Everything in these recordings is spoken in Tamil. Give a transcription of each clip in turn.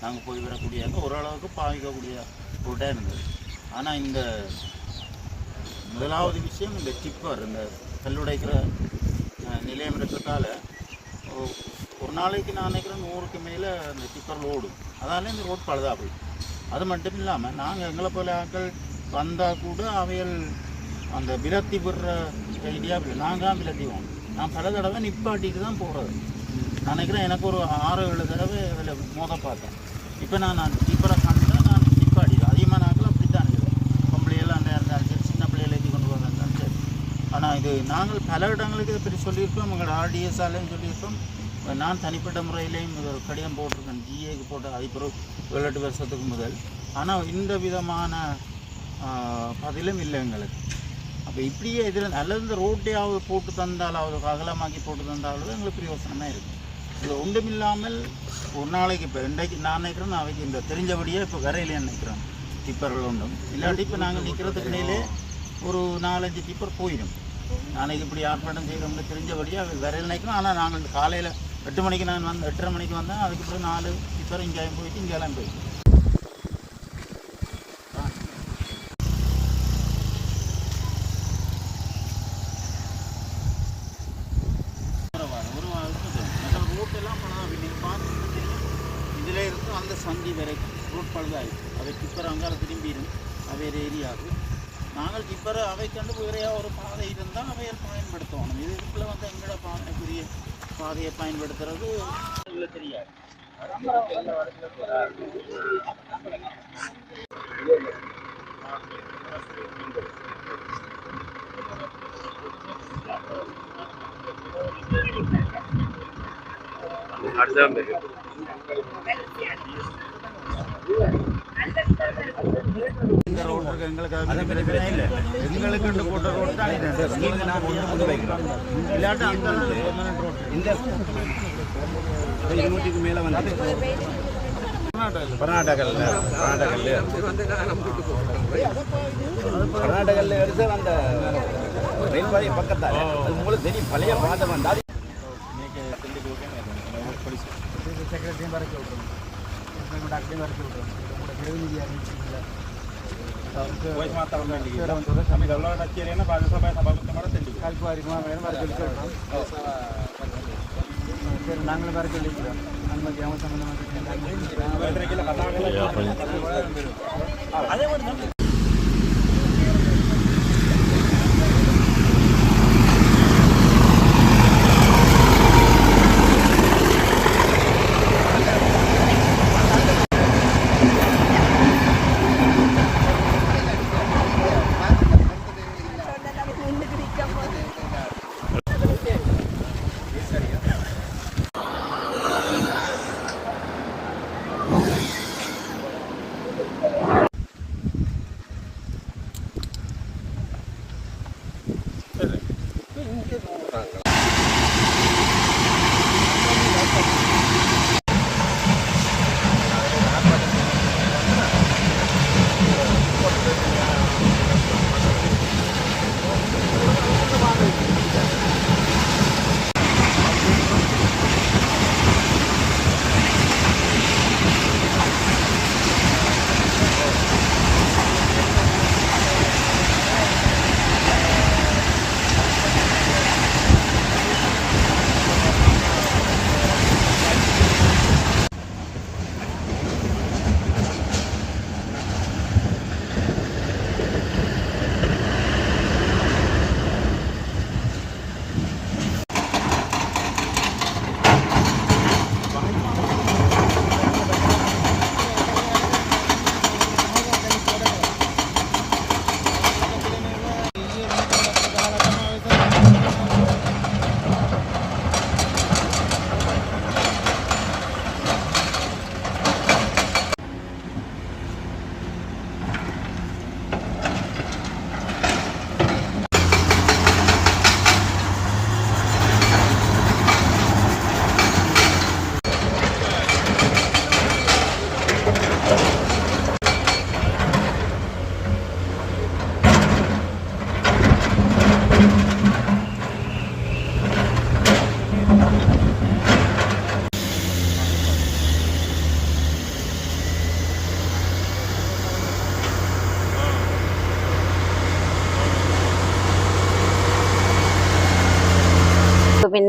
நாங்கள் போய் வரக்கூடிய அங்கே ஓரளவுக்கு பாதிக்கக்கூடிய பொருட்டாக இருந்தது ஆனால் இந்த முதலாவது விஷயம் இந்த டிப்பர் இந்த கல்லுடைக்கிற நிலையம் இருக்கிறதால ஒரு நாளைக்கு நான் நினைக்கிறேன் நூறுக்கு மேலே அந்த டிப்பர் ஓடும் அதால இந்த ரோட் பழுதா போயிடும் அது மட்டும் இல்லாமல் நாங்கள் எங்களை போல ஆட்கள் வந்தால் கூட அவைகள் அந்த விரத்தி விடுற ஐடியா நாங்கள் தான் விரத்திவோம் நான் பல தடவை நிப்பாட்டிட்டு தான் போகிறது நினைக்கிறேன் எனக்கு ஒரு ஆறு ஏழு தடவை அதில் மோத பார்த்தேன். இப்போ நான் நான் டிப்பரை கண்டு நான் நிப்பாட்டி அதிகமாக நாங்கள் அப்படி தான் இருக்குது பொம்பளையெல்லாம் அந்த இருந்தாலும் சரி சின்ன பிள்ளைகளை எழுதி கொண்டு வந்தாலும் சரி. ஆனால் இது நாங்கள் பல இடங்களுக்கு இதை பற்றி சொல்லியிருக்கோம். எங்களோட ஆர்டிஎஸ்ஆலையும் சொல்லியிருக்கோம். நான் தனிப்பட்ட முறையிலையும் இது ஒரு கடிதம் போட்டிருக்கேன். ஜிஏக்கு போட்டு அது பிறகு ஏழு எட்டு வருஷத்துக்கு முதல். ஆனால் இந்த விதமான பதிலும் இல்லை எங்களுக்கு. அப்போ இப்படியே இதில் அல்லது இந்த ரோட்டையாவது போட்டு தந்தாலாவது அகலமாக்கி போட்டு தந்தாலும் எங்களுக்கு பிரயோசனமாக இருக்குது இது ஒன்றுமில்லாமல் ஒரு நாளைக்கு இப்போ இன்றைக்கு நான் நினைக்கிறேன் நாளைக்கு இந்த தெரிஞ்சபடியே இப்போ வரையிலே நிற்கிறோம் டிப்பர்கள் ஒன்றும் இல்லாட்டி இப்போ நாங்கள் நிற்கிறதுக்கு இடையிலே ஒரு நாலஞ்சு டிப்பர் போயிடும். நாளைக்கு இப்படி ஆர்ப்பாட்டம் செய்கிறோம்னு தெரிஞ்சபடியாக வரையில் நினைக்கிறோம். ஆனால் நாங்கள் காலையில் எட்டு மணிக்கு நான் வந்து எட்டரை மணிக்கு வந்தேன். அதுக்கப்புறம் நாலு டிப்பர் இங்கேயும் போயிட்டு இங்கெல்லாம் போயிட்டு ஒரு ரோட்டெல்லாம் பழுதாக நீங்கள் பார்த்து தெரியும் இதில் இருந்து அந்த சந்தி வரைக்கும் ரோட் பழுதாயிருக்கு அவை டிப்பர் அங்கால திரும்பிடும் அவையர் ஏரியாவுக்கு நாங்கள் டிப்பரை அவை கண்டு வேறையா ஒரு பாதை இருந்தால் அவையர் பயன்படுத்தணும் இது இதுக்குள்ள வந்து எங்களோட பாதைக்குரிய பாதையை பயன்படுத்துறது இதில் தெரியாது இந்த ரோட்டுக்கு எங்களுக்கு அது பிரச்சனை இல்லை எங்களுக்கு ரோடு தான் ஸ்கீம் நான் கொண்டு வந்து வைக்கிறோம் இல்லாட்டி அந்த பெர்மனன்ட் இந்த மேலே வந்து கர்நாடகல்ல கர்நாடகல்ல கர்நாடகல்ல எடுத்து அந்த ரயில் பாதை பக்கத்தால் அது மூலம் தெரியும் பழைய பாதை வந்தால் ಪಡಿಸಿ ಸೆಕ್ರೆಟರಿ ಬರೋಕ್ಕೆ ಹೇಳ್ರು ಗೌರ್ಮೆಂಟ್ ಡಾಕ್ಟ್ರಿ ಬರೋಕ್ಕೆ ಹೇಳ್ರು ಕೂಡ ಹೇಳಿದೆಯಾ ವಯಸ್ಸು ಮಾತಾಡೋದು ನಮಗೆ ಎಲ್ಲ ಕಚೇರಿಯನ್ನು ರಾಜ್ಯಸಭೆ ಸಭಾಪತಿ ಮಾಡುತ್ತೇವೆ ಕಲ್ಪ ಅಧಿಕಮಾನ ಸರಿ ನಾங்களே ಬರೋಕ್ಕೆ ಹೇಳಿದ್ರು ನಮ್ಮ ಯಾವ ಸಂಬಂಧ ಅದೇ ಒಂದು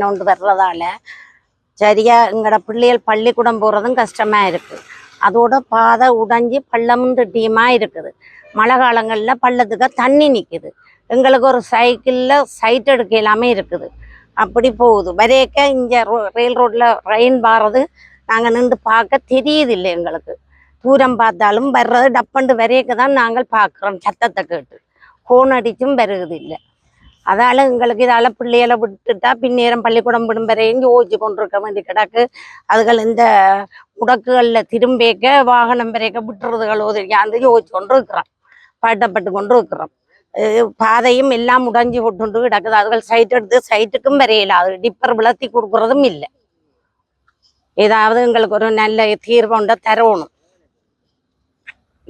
இன்னொன்று வர்றதால சரியா எங்களோட பிள்ளைகள் பள்ளிக்கூடம் போகிறதும் கஷ்டமாக இருக்குது அதோட பாதை உடைஞ்சி பள்ளமும் திட்டியுமாக இருக்குது. மழை காலங்களில் பள்ளத்துக்கு தண்ணி நிற்குது எங்களுக்கு ஒரு சைக்கிளில் சைட் எடுக்க எல்லாமே இருக்குது. அப்படி போகுது. வரையக்க இங்கே ரயில் ரோட்டில் ரெயின் பாறது நாங்கள் நின்று பார்க்க தெரியுதில்லை எங்களுக்கு. தூரம் பார்த்தாலும் வர்றது டப்பண்டு வரையக்க தான் நாங்கள் பார்க்குறோம் சத்தத்தை கேட்டு. ஃபோன் அடிச்சும் வருகிறது இல்லை அதால் எங்களுக்கு இதால் பிள்ளைகளை விட்டுட்டா பின்னேரம் பள்ளிக்கூடம் விடும் வரையும் யோசிச்சு கொண்டிருக்க வேண்டி கிடக்கு. அதுகள் இந்த முடக்குகளில் திரும்பிக்க வாகனம் வரைக்க விட்டுறதுகள் தெரியாது யோசிச்சு கொண்டு இருக்கிறோம் பாட்டப்பட்டு கொண்டு இருக்கிறோம் பாதையும் எல்லாம் உடைஞ்சு விட்டுண்டு கிடக்குது. அதுகள் சைட் எடுத்து சைட்டுக்கும் வரையில. அது டிப்பர் விளத்தி கொடுக்குறதும் இல்லை. ஏதாவது எங்களுக்கு ஒரு நல்ல தீர்வு உண்டை தரணும்.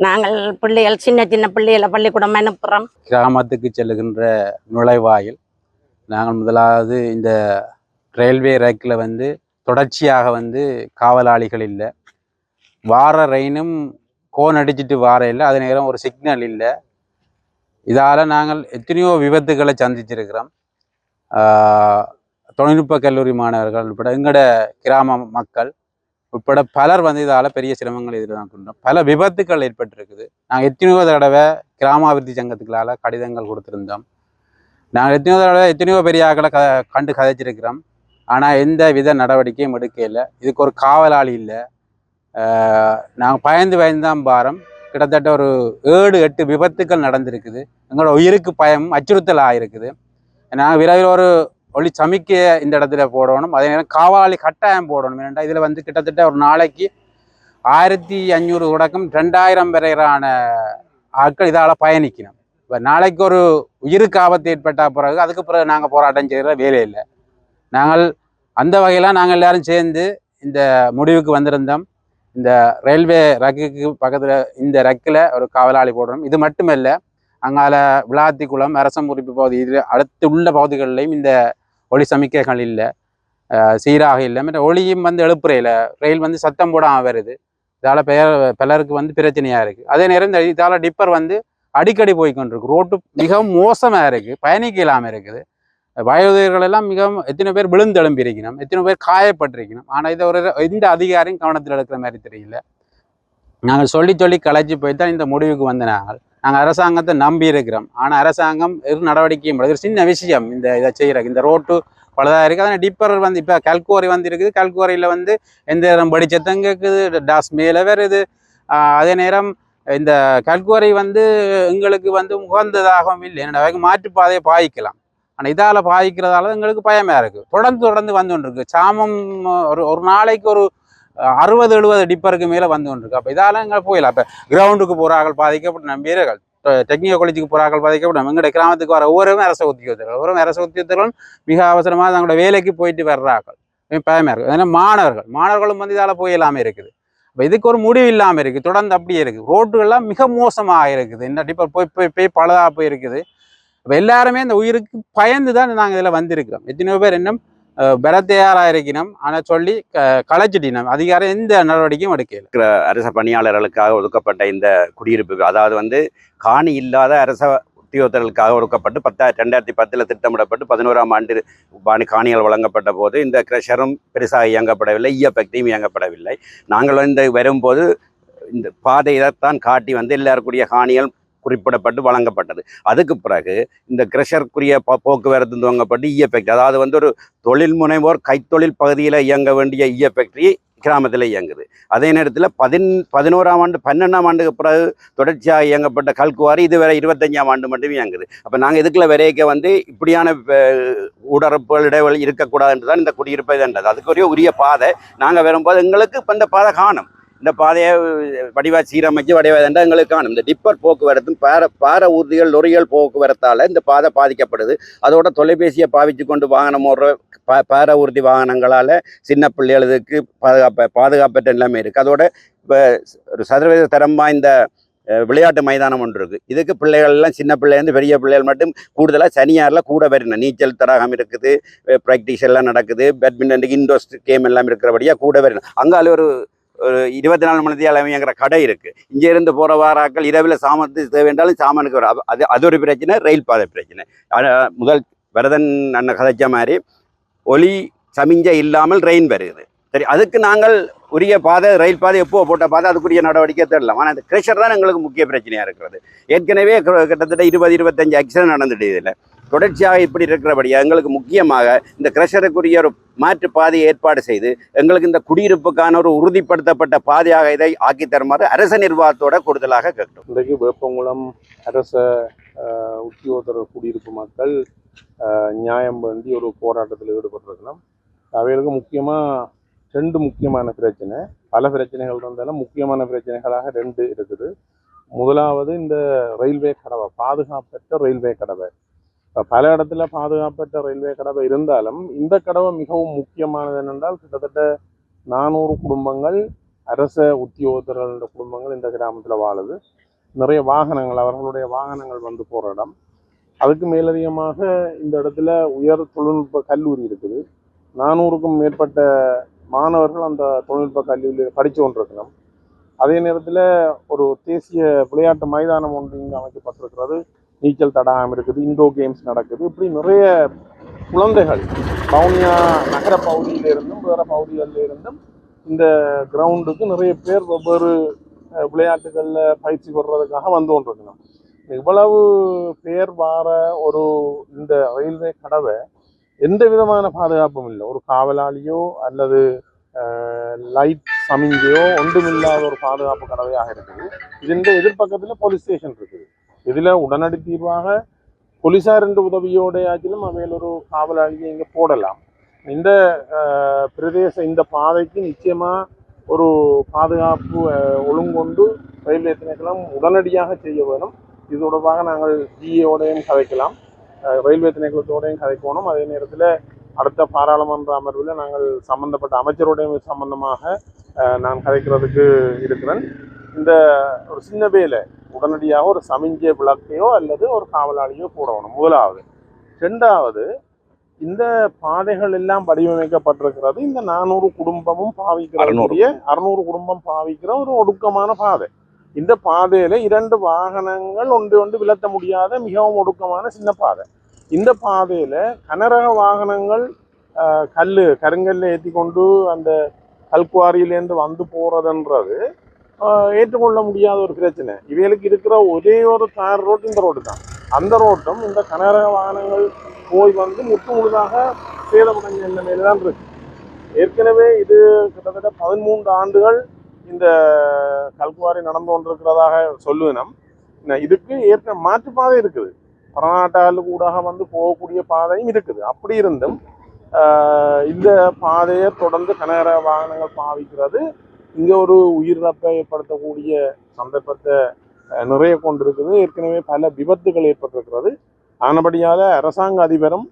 நாங்கள் பிள்ளைகள் சின்ன சின்ன பிள்ளைகளை பள்ளிக்கூடம் அனுப்புகிறோம் கிராமத்துக்கு செல்லுகின்ற நுழைவாயில் நாங்கள் முதலாவது இந்த ரயில்வே ரேக்கில் வந்து தொடர்ச்சியாக வந்து காவலாளிகள் இல்லை. வார ரெயினும் கோன் அடிச்சிட்டு வார இல்லை அதே நேரம் ஒரு சிக்னல் இல்லை. இதால் நாங்கள் எத்தனையோ விபத்துகளை சந்திச்சிருக்கிறோம். தொழில்நுட்ப கல்லூரி மாணவர்கள் உட்பட எங்களோட கிராம மக்கள் உட்பட பலர் வந்து இதால் பெரிய சிரமங்கள் எதிர்கொண்டோம் பல விபத்துக்கள் ஏற்பட்டிருக்குது. நாங்கள் எத்தனையோ தடவை கிராமாபிவிருத்தி சங்கத்துக்களால் கடிதங்கள் கொடுத்துருந்தோம். நாங்கள் எத்தனையோ தடவை எத்தனையோ பெரிய ஆக்களை க கண்டு கதைச்சிருக்கிறோம். ஆனால் எந்த வித நடவடிக்கையும் எடுக்கல. இதுக்கு ஒரு காவலாளி இல்லை. நாங்கள் பயந்து பயந்து தான் பாரம். கிட்டத்தட்ட ஒரு ஏழு எட்டு விபத்துக்கள் நடந்திருக்குது. எங்களோட உயிருக்கு பயம் அச்சுறுத்தல் ஆகிருக்குது நாங்கள் விரைவில் ஒரு ஒளி சமைக்க இந்த இடத்துல போடணும். அதே நேரம் காவாலி கட்டாயம் போடணும். ஏன்னா இதில் வந்து கிட்டத்தட்ட ஒரு நாளைக்கு ஆயிரத்தி அஞ்சூறு தொடக்கம் ரெண்டாயிரம் வரையிலான ஆட்கள் இதால் பயணிக்கணும். இப்போ நாளைக்கு ஒரு உயிருக்கு ஆபத்து ஏற்பட்ட பிறகு அதுக்கு பிறகு நாங்கள் போராட்டம் செய்கிற வேலை இல்லை. நாங்கள் அந்த வகையில் நாங்கள் எல்லாரும் சேர்ந்து இந்த முடிவுக்கு வந்திருந்தோம். இந்த ரயில்வே ரக்குக்கு பக்கத்தில் இந்த ரக்கில் ஒரு காவலாளி போடணும். இது மட்டுமல்ல அங்கால விளாத்திக்குளம் அரசமுறிப்பு பகுதி இதில் அடுத்து உள்ள பகுதிகளிலையும் இந்த ஒளி சமிக்கைகள் இல்லை. சீராக இல்லை. மற்ற ஒளியும் வந்து எழுப்புறையில் ரயில் வந்து சத்தம் கூட வருது இதால் பெயர் பலருக்கு வந்து பிரச்சனையாக இருக்குது அதே நேரம் இந்த இதால் டிப்பர் வந்து அடிக்கடி போய்கொண்டிருக்கு ரோட்டு மிகவும் மோசமாக இருக்குது பயணிக்க இல்லாமல் இருக்குது. வயோதிகர்கள் எல்லாம் மிகவும் எத்தனை பேர் விழுந்து எழும்பியிருக்கணும். எத்தனை பேர் காயப்பட்டிருக்கணும். ஆனால் இதை ஒரு எந்த அதிகாரியும் கவனத்தில் எடுக்கிற மாதிரி தெரியல. நாங்கள் சொல்லி சொல்லி கலைச்சி போய் தான் இந்த முடிவுக்கு வந்த நாங்கள் நாங்கள் அரசாங்கத்தை நம்பி இருக்கிறோம். ஆனால் அரசாங்கம் எது நடவடிக்கையும் ஒரு சின்ன விஷயம் இந்த இதை செய்கிற இந்த ரோட்டு பலதாக இருக்குது அதனால் டிப்பர் வந்து இப்போ கல்குவாரி வந்து இருக்குது கல்குவாரியில் வந்து எந்த நேரம் படிச்சத்தம் கேட்குது டாஸ் மேலே வருது. அதே நேரம் இந்த கல்குவாரி வந்து எங்களுக்கு வந்து உகந்ததாகவும் இல்லை. என்னோட மாற்றுப்பாதையை பாய்க்கலாம் ஆனால் இதால் பாய்க்கிறதால எங்களுக்கு பயமாக இருக்குது தொடர்ந்து தொடர்ந்து வந்து கொண்டிருக்கு. சாமம் ஒரு ஒரு நாளைக்கு ஒரு அறுபது எழுபது டிப்பருக்கு மேலே வந்து கொண்டிருக்கு. அப்போ இதால் எங்களை போயிடலாம் இப்போ கிரவுண்டுக்கு போகிறார்கள் பாதிக்கப்பட்ட வீரர்கள். டெக்னிக்கல் காலேஜுக்கு போகிறார்கள் பாதிக்கப்பட்ட எங்களுடைய கிராமத்துக்கு வர ஒவ்வொருவரும் அரச உத்தியோகத்தர்கள். ஒவ்வொரு அரச உத்தியோகத்தர்களும் மிக அவசரமாக தங்களோட வேலைக்கு போயிட்டு வர்றார்கள். பயமாக இருக்குது மாணவர்கள் மாணவர்களும் வந்து இதால் போயிடலாமே இருக்குது. இப்போ இதுக்கு ஒரு முடிவு இல்லாமல் இருக்குது. தொடர்ந்து அப்படியே இருக்குது. ரோட்டுகள்லாம் மிக மோசமாக இருக்குது. இந்த டிப்பர் போய் போய் போய் பழுதாக போய் இருக்குது இப்போ எல்லாருமே இந்த உயிருக்கு பயந்து தான் நாங்கள் இதில் வந்திருக்கிறோம். எத்தனையோ பேர் இன்னும் பெற தயாராக ஆனால் சொல்லி க அதிகாரம் எந்த நடவடிக்கையும் எடுக்கல. அரச பணியாளர்களுக்காக ஒதுக்கப்பட்ட இந்த குடியிருப்புகள் அதாவது வந்து காணி இல்லாத அரச உத்தியோகத்தர்களுக்காக ஒதுக்கப்பட்டு பத்தா ரெண்டாயிரத்தி பத்தில் திட்டமிடப்பட்டு பதினோராம் ஆண்டு பாணி காணிகள் வழங்கப்பட்ட போது இந்த கிரஷரும் பெருசாக இயங்கப்படவில்லை ஈயப்பக்தியும் இயங்கப்படவில்லை. நாங்கள் வந்து வரும்போது இந்த பாதையைத்தான் காட்டி வந்து எல்லாருக்குரிய காணிகள் குறிப்பிடப்பட்டு வழங்கப்பட்டது. அதுக்கு பிறகு இந்த கிரஷருக்குரிய போ போக்குவரத்து துவங்கப்பட்டு ஈய ஃபேக்டரி அதாவது வந்து ஒரு தொழில் முனைவோர் கைத்தொழில் பகுதியில் இயங்க வேண்டிய ஈய ஃபேக்டரி கிராமத்தில் இயங்குது. அதே நேரத்தில் பதின் பதினோராம் ஆண்டு பன்னெண்டாம் ஆண்டுக்கு பிறகு தொடர்ச்சியாக இயங்கப்பட்ட கல்குவாரி இதுவரை இருபத்தஞ்சாம் ஆண்டு மட்டும் இயங்குது. அப்போ நாங்கள் இதுக்குள்ள விரைக்க வந்து இப்படியான ஊடரப்புகள் இடைவெளி இருக்கக்கூடாதுன்றது தான் இந்த குடியிருப்பை தண்டது அதுக்குரிய உரிய பாதை நாங்கள் வரும்போது எங்களுக்கு இப்போ இந்த பாதை காணும். இந்த பாதையை வடிவா சீரமைச்சு வடிவா எங்களுக்கு காணும் இந்த டிப்பர் போக்குவரத்தும் பார பார ஊர்திகள் லொரிகள் போக்குவரத்தால் இந்த பாதை பாதிக்கப்படுது. அதோட தொலைபேசியை பாவிச்சு கொண்டு வாகனம் ஓடுற பா பார ஊர்தி வாகனங்களால் சின்ன பிள்ளைகளுக்கு பாதுகாப்பு பாதுகாப்பற்ற நிலைமை இருக்குது அதோட இப்போ ஒரு சர்வதேச தரம் வாய்ந்த விளையாட்டு மைதானம் ஒன்று இருக்குது இதுக்கு பிள்ளைகள்லாம் சின்ன பிள்ளைலேருந்து பெரிய பிள்ளைகள் மட்டும் கூடுதலாக சனியாரில் கூட வரணும். நீச்சல் தடாகம் இருக்குது ப்ராக்டிஸ் எல்லாம் நடக்குது. பேட்மிண்டனுக்கு இண்டோர் கேம் எல்லாம் இருக்கிறபடியாக கூட வரணும். அங்கால ஒரு ஒரு இருபத்தி நாலு மணி நேரம் கடை இருக்குது இங்கே இருந்து போகிற வாராக்கள் இரவில் சாமத்து தேவைண்டாலும் சாமானுக்கு வரும் அது அது ஒரு பிரச்சனை ரயில் பாதை பிரச்சனை. ஆனால் முதல் வரதன் அண்ணன் கதைச்ச மாதிரி ஒலி சமிஞ்சை இல்லாமல் ரெயின் வருது. சரி அதுக்கு நாங்கள் உரிய பாதை ரயில் பாதை எப்போ போட்ட பாதை அதுக்குரிய நடவடிக்கை தேடலாம். ஆனால் அந்த க்ரெஷர் தான் எங்களுக்கு முக்கிய பிரச்சனையாக இருக்கிறது. ஏற்கனவே கிட்டத்தட்ட இருபது இருபத்தஞ்சு ஆக்சிடென்ட் நடந்துட்டு இதில். தொடர்ச்சியாக இப்படி இருக்கிறபடியாக எங்களுக்கு முக்கியமாக இந்த கிரஷருக்குரிய ஒரு மாற்று பாதையை ஏற்பாடு செய்து எங்களுக்கு இந்த குடியிருப்புக்கான ஒரு உறுதிப்படுத்தப்பட்ட பாதையாக இதை ஆக்கி தருமாறு அரச நிர்வாகத்தோட கூடுதலாக கேட்டோம் இன்றைக்கு வேப்பங்குளம் அரச உத்தியோகத்தர குடியிருப்பு மக்கள் நியாயம் வேண்டி ஒரு போராட்டத்தில் ஈடுபட்டிருக்கணும். அவைகளுக்கு முக்கியமாக ரெண்டு முக்கியமான பிரச்சனை. பல பிரச்சனைகள் இருந்தாலும் முக்கியமான பிரச்சனைகளாக ரெண்டு இருக்குது. முதலாவது இந்த ரயில்வே கடவை பாதுகாப்பற்ற ரயில்வே கடவை. இப்போ பல இடத்துல பாதுகாப்பற்ற ரயில்வே கடவை இருந்தாலும் இந்த கடவை மிகவும் முக்கியமானது என்னென்றால் கிட்டத்தட்ட நானூறு குடும்பங்கள் அரச உத்தியோகத்தர்களோட குடும்பங்கள் இந்த கிராமத்தில் வாழுது. நிறைய வாகனங்கள் அவர்களுடைய வாகனங்கள் வந்து போகிற இடம். அதுக்கு மேலதிகமாக இந்த இடத்துல உயர் தொழில்நுட்ப கல்லூரி இருக்குது. நானூறுக்கும் மேற்பட்ட மாணவர்கள் அந்த தொழில்நுட்ப கல்லூரியில் படித்து கொண்டிருக்கணும் அதே நேரத்தில் ஒரு தேசிய விளையாட்டு மைதானம் ஒன்று இங்கே அமைக்கப்பட்டிருக்கிறது. நீச்சல் தடாகம் இருக்குது இண்டோ கேம்ஸ் நடக்குது. இப்படி நிறைய குழந்தைகள் பவுனியா நகர பகுதியிலிருந்தும் வேறு பகுதிகளில் இருந்தும் இந்த கிரவுண்டுக்கு நிறைய பேர் வெவ்வேறு விளையாட்டுகளில் பயிற்சி பெறுறதுக்காக வந்து கொண்டிருக்கணும். இவ்வளவு பேர் வார ஒரு இந்த ரயில்வே கடவை எந்த விதமான பாதுகாப்பும் இல்லை. ஒரு காவலாளியோ அல்லது லைட் சமிஞ்சையோ ஒன்றுமில்லாத ஒரு பாதுகாப்பு கடவையாக இருக்குது. இதன் எதிர்பக்கத்தில் போலீஸ் ஸ்டேஷன் இருக்குது. இதில் உடனடி தீர்வாக போலீஸார் என்ற உதவியோடையாச்சிலும் அவையில் ஒரு காவலாளியை இங்கே போடலாம். இந்த பிரதேச இந்த பாதைக்கு நிச்சயமாக ஒரு பாதுகாப்பு ஒழுங்கொண்டு ரயில்வே திணைக்களம் உடனடியாக செய்ய வேணும். இது தொடர்பாக நாங்கள் ஜிஏயோடையும் கதைக்கலாம். ரயில்வே திணைக்களத்தோடையும் கதைக்கணும் அதே நேரத்தில் அடுத்த பாராளுமன்ற அமர்வில் நாங்கள் சம்பந்தப்பட்ட அமைச்சரோடையும் சம்பந்தமாக நான் கதைக்கிறதுக்கு இருக்கிறேன். இந்த ஒரு சின்ன வேலை உடனடியாக ஒரு சமிஞ்சை விளக்கையோ அல்லது ஒரு காவலாளியோ போடணும். முதலாவது. ரெண்டாவது இந்த பாதைகள் எல்லாம் வடிவமைக்கப்பட்டிருக்கிறது. இந்த நானூறு குடும்பமும் பாவிக்கிறக்கூடிய அறுநூறு. குடும்பம் பாவிக்கிற ஒரு ஒடுக்கமான பாதை. இந்த பாதையில இரண்டு வாகனங்கள் ஒன்று ஒன்று விலத்த முடியாத மிகவும் ஒடுக்கமான சின்ன பாதை. இந்த பாதையில கனரக வாகனங்கள் கல்லு கருங்கல்ல ஏற்றி கொண்டு அந்த கல்குவாரியிலேருந்து வந்து போறதுன்றது ஏற்றுக்கொள்ள முடியாத ஒரு பிரச்சனை. இவைகளுக்கு இருக்கிற ஒரே ஒரு தார் ரோடு இந்த ரோடு தான். அந்த ரோட்டும் இந்த கனரக வாகனங்கள் போய் வந்து முற்று முழுதாக சேதமடைஞ்ச நிலைமையில தான் இருக்கு. ஏற்கனவே இது கிட்டத்தட்ட பதிமூன்று ஆண்டுகள் இந்த கல்குவாரி நடந்து கொண்டிருக்கிறதாக சொல்லுவினம். இதுக்கு ஏற்க மாற்றுப்பாதை இருக்குது. பரநாட்டாளு கூடாக வந்து போகக்கூடிய பாதையும் இருக்குது. அப்படி இருந்தும் இந்த பாதையை தொடர்ந்து கனகர வாகனங்கள் பாவிக்கிறது இங்கே ஒரு உயிரிழப்பை ஏற்படுத்தக்கூடிய சந்தர்ப்பத்தை நிறைய கொண்டிருக்குது. ஏற்கனவே பல விபத்துகள் ஏற்பட்டிருக்கிறது. ஆனபடியால் அரசாங்க அதிபரும்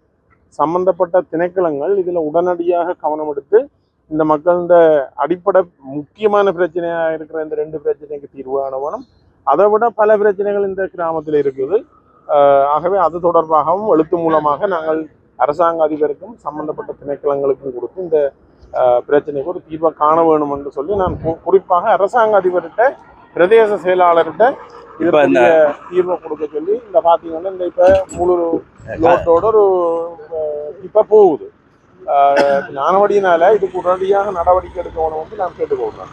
சம்பந்தப்பட்ட திணைக்களங்கள் இதில் உடனடியாக கவனம் எடுத்து இந்த மக்களோட அடிப்படை முக்கியமான பிரச்சனையாக இருக்கிற இந்த ரெண்டு பிரச்சனைக்கு தீர்வு காணவனும் அதை விட பல பிரச்சனைகள் இந்த கிராமத்தில் இருக்குது. ஆகவே அது தொடர்பாகவும் எழுத்து மூலமாக நாங்கள் அரசாங்க அதிபருக்கும் சம்பந்தப்பட்ட திணைக்களங்களுக்கும் கொடுத்து இந்த பிரச்சனைக்கு ஒரு தீர்வை காண வேணும் என்று சொல்லி நான் குறிப்பாக அரசாங்க அதிபர்கிட்ட பிரதேச செயலாளர்கிட்ட இப்ப இந்த- தீர்வை கொடுக்க சொல்லி இந்த பார்த்தீங்கன்னா இந்த இப்போ முழு லோட்டோட ஒரு இப்போ போகுது. ஆஹ் ஞானவடியினால இதுக்கு உடனடியாக நடவடிக்கை எடுக்கணும் வந்து நான் கேட்டுக்கொள்கிறேன்